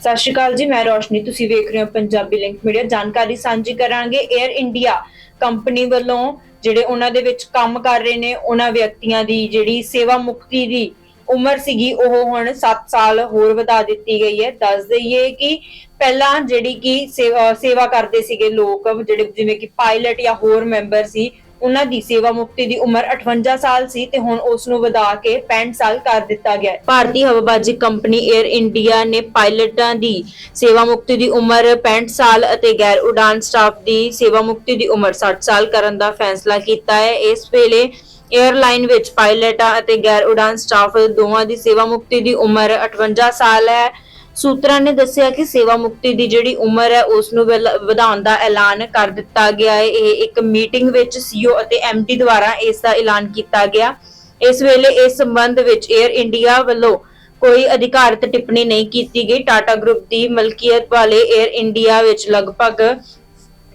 ਸਤਿ ਸ਼੍ਰੀ ਅਕਾਲ ਜੀ, ਮੈਂ ਰੋਸ਼ਨੀ, ਤੁਸੀਂ ਵੇਖ ਰਹੇ ਹੋ ਪੰਜਾਬੀ ਲਿੰਕ ਮੀਡੀਆ। ਜਾਣਕਾਰੀ ਸਾਂਝੀ ਕਰਾਂਗੇ 에ਅਰ ਇੰਡੀਆ ਕੰਪਨੀ ਵੱਲੋਂ, ਜਿਹੜੇ ਉਹਨਾਂ ਦੇ ਵਿੱਚ ਕੰਮ ਕਰ ਰਹੇ ਨੇ, ਉਹਨਾਂ ਵਿਅਕਤੀਆਂ ਦੀ ਜਿਹੜੀ ਸੇਵਾ ਮੁਕਤੀ ਦੀ ਉਮਰ ਸੀਗੀ, ਉਹ ਹੁਣ 7 ਸਾਲ ਹੋਰ ਵਧਾ ਦਿੱਤੀ ਗਈ ਹੈ। ਦੱਸ ਦਈਏ ਕਿ ਪਹਿਲਾਂ ਜਿਹੜੀ ਕਿ ਸੇਵਾ ਸੇਵਾ ਕਰਦੇ ਸੀਗੇ ਲੋਕ, ਜਿਹੜੇ ਜਿਵੇਂ ਕਿ ਪਾਇਲਟ ਜਾਂ ਹੋਰ ਮੈਂਬਰ ਸੀ ਉਹਨਾਂ ਦੀ ਸੇਵਾ ਮੁਕਤੀ ਦੀ ਉਮਰ 58 ਸਾਲ ਸੀ ਤੇ ਹੁਣ ਉਸ ਨੂੰ ਵਧਾ ਕੇ 65 ਸਾਲ ਕਰ ਦਿੱਤਾ ਗਿਆ ਹੈ। ਭਾਰਤੀ ਹਵਾਬਾਜ਼ੀ ਕੰਪਨੀ 에ਅਰ ਇੰਡੀਆ ਨੇ ਪਾਇਲਟਾਂ ਦੀ ਸੇਵਾ ਮੁਕਤੀ ਦੀ ਉਮਰ 65 ਸਾਲ ਅਤੇ ਗੈਰ ਉਡਾਨ ਸਟਾਫ ਦੀ ਸੇਵਾ ਮੁਕਤੀ ਦੀ ਉਮਰ 60 ਸਾਲ ਕਰਨ ਦਾ ਫੈਸਲਾ ਕੀਤਾ ਹੈ। ਇਸ ਵੇਲੇ ਏਅਰਲਾਈਨ ਵਿੱਚ ਪਾਇਲਟਾਂ ਅਤੇ ਗੈਰ ਉਡਾਨ ਸਟਾਫ ਦੋਵਾਂ ਦੀ ਸੇਵਾ ਮੁਕਤੀ ਦੀ ਉਮਰ 58 ਸਾਲ ਹੈ। ਸੂਤਰਾਂ ਨੇ ਦੱਸਿਆ ਕਿ ਸੇਵਾ ਮੁਕਤੀ ਦੀ ਜਿਹੜੀ ਉਮਰ ਹੈ, ਉਸ ਨੂੰ ਵਧਾਉਣ ਦਾ ਐਲਾਨ ਕਰ ਦਿੱਤਾ ਗਿਆ ਹੈ। ਇਹ ਇੱਕ ਮੀਟਿੰਗ ਵਿੱਚ ਸੀਓ ਅਤੇ ਐਮਡੀ ਦੁਆਰਾ ਇਸ ਦਾ ਐਲਾਨ ਕੀਤਾ ਗਿਆ। ਇਸ ਵੇਲੇ ਇਸ ਸੰਬੰਧ ਵਿੱਚ 에ਅਰ ਇੰਡੀਆ ਵੱਲੋਂ ਕੋਈ ਅਧਿਕਾਰਤ ਟਿੱਪਣੀ ਨਹੀਂ ਕੀਤੀ ਗਈ। ਟਾਟਾ ਗਰੁੱਪ ਦੀ ਮਲਕੀਅਤ ਵਾਲੇ 에ਅਰ ਇੰਡੀਆ ਵਿੱਚ ਲਗਭਗ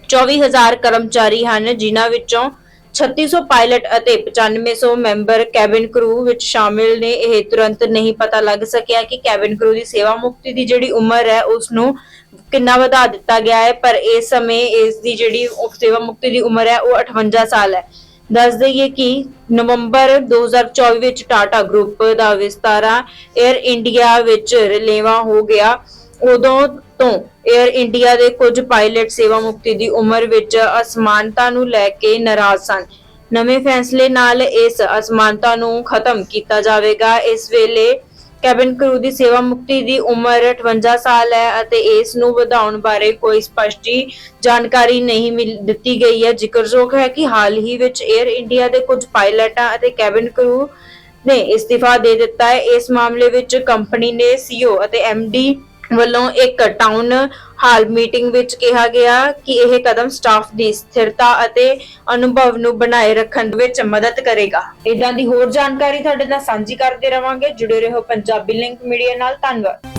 24000 ਕਰਮਚਾਰੀ ਹਨ, ਜਿਨ੍ਹਾਂ ਵਿੱਚੋਂ 3600 ਪਾਇਲਟ ਅਤੇ 9500 ਮੈਂਬਰ ਕੈਬਿਨ ਕਰੂ ਵਿੱਚ ਸ਼ਾਮਿਲ ਨੇ। ਇਹ ਤੁਰੰਤ ਨਹੀਂ ਪਤਾ ਲੱਗ ਸਕਿਆ ਕਿ ਕੈਬਿਨ ਕਰੂ ਦੀ ਸੇਵਾ ਮੁਕਤੀ ਦੀ ਜਿਹੜੀ ਉਮਰ ਹੈ ਉਸ ਨੂੰ ਕਿੰਨਾ ਵਧਾ ਦਿੱਤਾ ਗਿਆ ਹੈ, ਪਰ ਇਸ ਸਮੇਂ ਇਸ ਦੀ ਜਿਹੜੀ ਸੇਵਾ ਮੁਕਤੀ ਦੀ ਉਮਰ ਹੈ, ਉਹ 58 ਸਾਲ ਹੈ। ਦੱਸ ਦਈਏ ਕਿ ਨਵੰਬਰ 2024 ਵਿੱਚ ਟਾਟਾ ਗਰੁੱਪ ਦਾ ਵਿਸਤਾਰਾ 에ਅਰ ਇੰਡੀਆ ਵਿੱਚ ਰਲੇਵਾ ਹੋ ਗਿਆ। ਉਦੋਂ ਤੋਂ 에ਅਰ ਇੰਡੀਆ ਦੇ ਕੁਝ ਪਾਇਲਟ ਸੇਵਾ ਮੁਕਤੀ ਦੀ ਉਮਰ ਵਿੱਚ ਅਸਮਾਨਤਾ ਨੂੰ ਲੈ ਕੇ ਨਾਰਾਜ਼ ਸਨ। ਨਵੇਂ ਫੈਸਲੇ ਨਾਲ ਇਸ ਅਸਮਾਨਤਾ ਨੂੰ ਖਤਮ ਕੀਤਾ ਜਾਵੇਗਾ। ਇਸ ਵੇਲੇ ਕੈਬਿਨ ਕਰੂ ਦੀ ਸੇਵਾ ਮੁਕਤੀ ਦੀ ਉਮਰ 58 ਸਾਲ ਹੈ ਅਤੇ ਇਸ ਨੂੰ ਵਧਾਉਣ ਬਾਰੇ ਕੋਈ ਸਪਸ਼ਟੀ ਜਾਣਕਾਰੀ ਨਹੀਂ ਮਿਲ ਦਿੱਤੀ ਗਈ ਹੈ। ਜ਼ਿਕਰਯੋਗ ਹੈ ਕਿ ਹਾਲ ਹੀ ਵਿੱਚ 에ਅਰ ਇੰਡੀਆ ਦੇ ਕੁਝ ਪਾਇਲਟਾਂ ਅਤੇ ਕੈਬਿਨ ਕਰੂ ਨੇ ਇਸਤੀਫਾ ਦੇ ਦਿੱਤਾ ਹੈ। ਇਸ ਮਾਮਲੇ ਵਿੱਚ ਕੰਪਨੀ ਨੇ ਸੀਓ ਅਤੇ ਐਮਡੀ ਵੱਲੋਂ ਇੱਕ ਟਾਊਨ ਹਾਲ ਮੀਟਿੰਗ ਵਿੱਚ ਕਿਹਾ ਗਿਆ ਕਿ ਇਹ ਕਦਮ ਸਟਾਫ ਦੀ ਸਥਿਰਤਾ ਅਤੇ ਅਨੁਭਵ ਨੂੰ ਬਣਾਏ ਰੱਖਣ ਵਿੱਚ ਮਦਦ ਕਰੇਗਾ। ਇਦਾਂ ਦੀ ਹੋਰ ਜਾਣਕਾਰੀ ਤੁਹਾਡੇ ਨਾਲ ਸਾਂਝੀ ਕਰਦੇ ਰਵਾਂਗੇ। ਜੁੜੇ ਰਹੋ ਪੰਜਾਬੀ ਲਿੰਕ ਮੀਡੀਆ ਨਾਲ। ਧੰਨਵਾਦ।